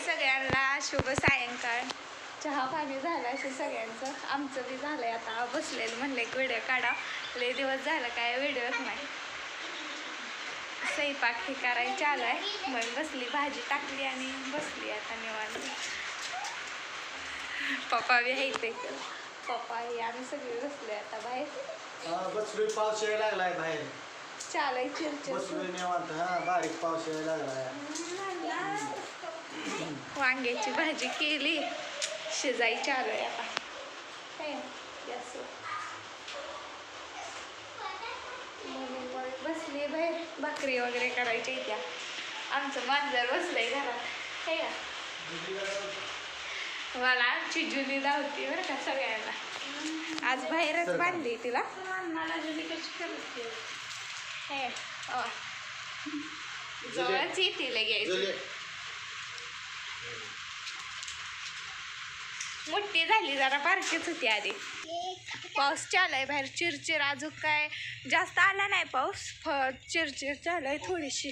सगळ्यांना शुभ सायंकाळ. चहा पाणी झालं असे सगळ्यांचं. आमचं बी झालंय आता. बसलेलं म्हणलं एक व्हिडिओ काढा. लय दिवस झालं काय व्हिडिओच नाही. स्वयंपाक हे करायचं चालू आहे. मग बसली भाजी टाकली आणि बसली आता निवांत. पप्पा बी आहे ते पप्पा हे आम्ही सगळे बसले आता बाहेर. बसलोय. पाऊस यायला लागलाय बाहेर. चालू आहे चिरचिर. बसलोय निवांत. हा बारीक पाऊस यायला लागलाय. वांग्याची भाजी केली. शिजाई चालू आहे आता. हे, मग बसली बाहेर. भाकरी वगैरे करायची त्या. आमचं मांजर बसलंय घरात. हे का मला आमची जुनी धावती बरं का सगळ्यांना. आज बाहेरच बांधली तिला. हे अ. जवळच येते लगेच. मोठी झाली जरा बारकीच होती आधी. पाऊस चालाय बाहेर चिरचिर अजून काय जास्त आला नाही पाऊस फ चिरचिर चालाय थोडीशी.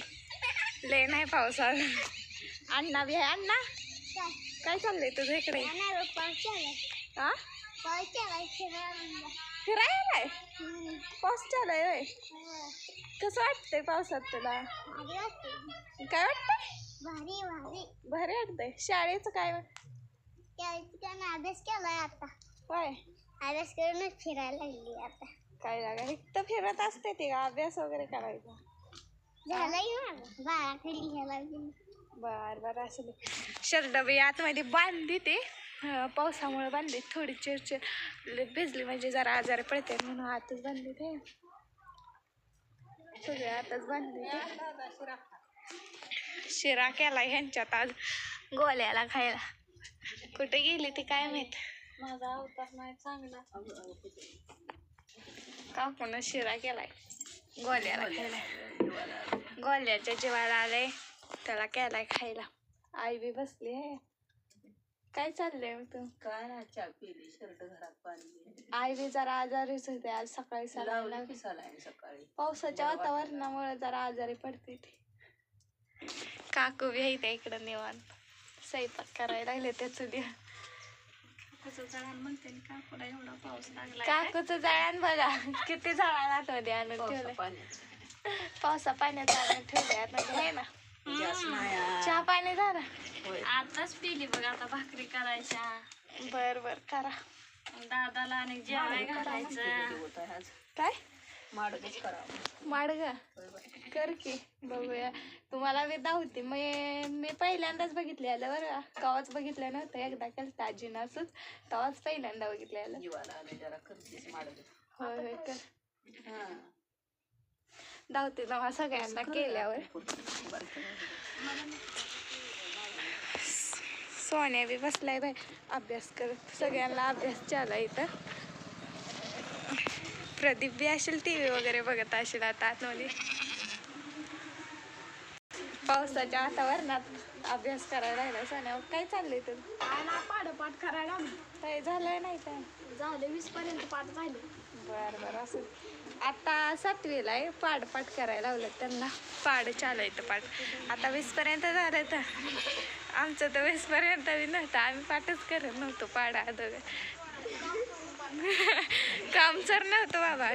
लय नाही पाऊस आला. अण्णा बी आहे अण्णा? काय चाललंय तुझं इकडे? हा फिरायला आहे पाऊस चालाय होय. कसं वाटतंय पावसात तुला? काय वाटतंय? भारी भारी. भारी वाटतंय. शाळेचं काय? त्यानं अभ्यास केलाय आता. होय. अभ्यास करूनच फिरायला लागली आता. काय लागा इथं फिरत असते ते का? अभ्यास वगैरे करायचा? झालंय माझं बाळाखाली घ्यायला बर बर असं शर्ट बी आतमध्ये बांधली ते. पावसामुळे बांधली. थोडी लय भिजली म्हणजे जरा आजारी पडते म्हणून आतच बांधली ते. सगळे आतच बांधली ते. शिरा केला ह्यांच्यात आज. गोल्याला खायला. कुठे गेली ती काय माहीत? माझा अवतार नाही चांगला. काकून शिरा केलाय. गोल्याला खायला. गोल्याच्या जीवाला आलंय. त्याला केलाय खायला. आई बी बसली आहे. काय चाललंय मग तू? काय ना चहा पिली शर्ट घरात पाणी आई बी जरा आजारीच होते आज. सकाळी लावली सलाईन सकाळी. पावसाच्या वातावरणामुळे जरा आजारी पडते ती. काकू बी आहे इकडं निवांत. स्वयंपाक करायला लागले त्याचं द्या म्हणते काकुला एवढा पाऊस लागला काकूचं जळण बघा किती तो द्या आणून पावसा पाण्यात. पावसा पाण्यात आणून ठेवलंय आता ना. चहा पाणी झालं. आताच पिली बघ आता भाकरी करायच्या. बर बर करा. दादाला आणि जेवाय घालायचं. आहे आज? काय? माडगच करावं माड ग कर की बघूया. तुम्हाला मी दावते मी मी पहिल्यांदाच बघितले आलं बरं. कवाच बघितलं नव्हतं. एकदा केलं आजीनं असंच तेव्हाच पहिल्यांदा बघितलं आलं माडग. होय होय कर. धावते तेव्हा सगळ्यांना केल्यावर. सोन्या बी बसलाय बाय अभ्यास करत. सगळ्यांना अभ्यास चालू इथं. प्रदीप बी असेल टी व्ही वगैरे बघत असेल आता आतमध्ये. पावसाच्या वातावरणात अभ्यास करायला राहिला सोन्या काय चाललंय तुझं काय ना पाठ करायला काय झालंय नाही काय? झाले वीस पर्यंत पाठ झाले. बर बर असं आता सातवीला आहे पाड पाठ करायला लावलं त्यांना. पाड चालायचं पाठ. आता वीसपर्यंत झालं तर. आमचं तर वीसपर्यंत बी नव्हतं. आम्ही पाठच करत नव्हतो पाडा दोघं कामचोर नव्हतं बाबा.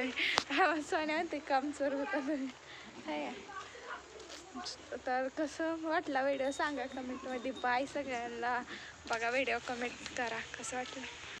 आम्ही सोन्या होते कामचोर होता हाय तर कसं वाटला व्हिडिओ सांगा कमेंटमध्ये बाय सगळ्यांना. बघा व्हिडिओ कमेंट करा. कसं वाटलं?